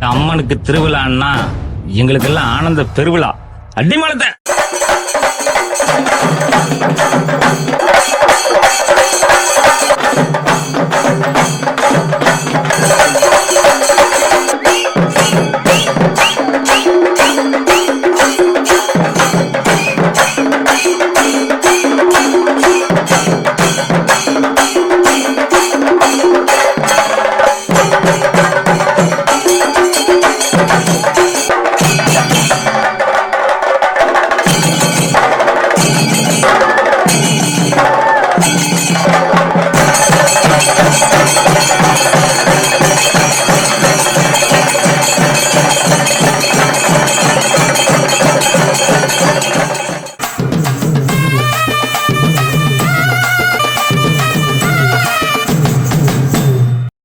அம்மனுக்கு திருவிழான்னா எங்களுக்கெல்லாம் ஆனந்த பெருவிழா. அடிமலத்தை.